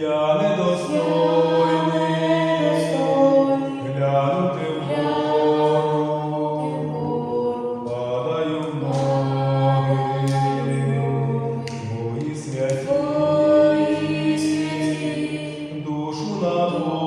Я недостойний. Глянути вгору, падаю ноги, мої святі, душу на Бога.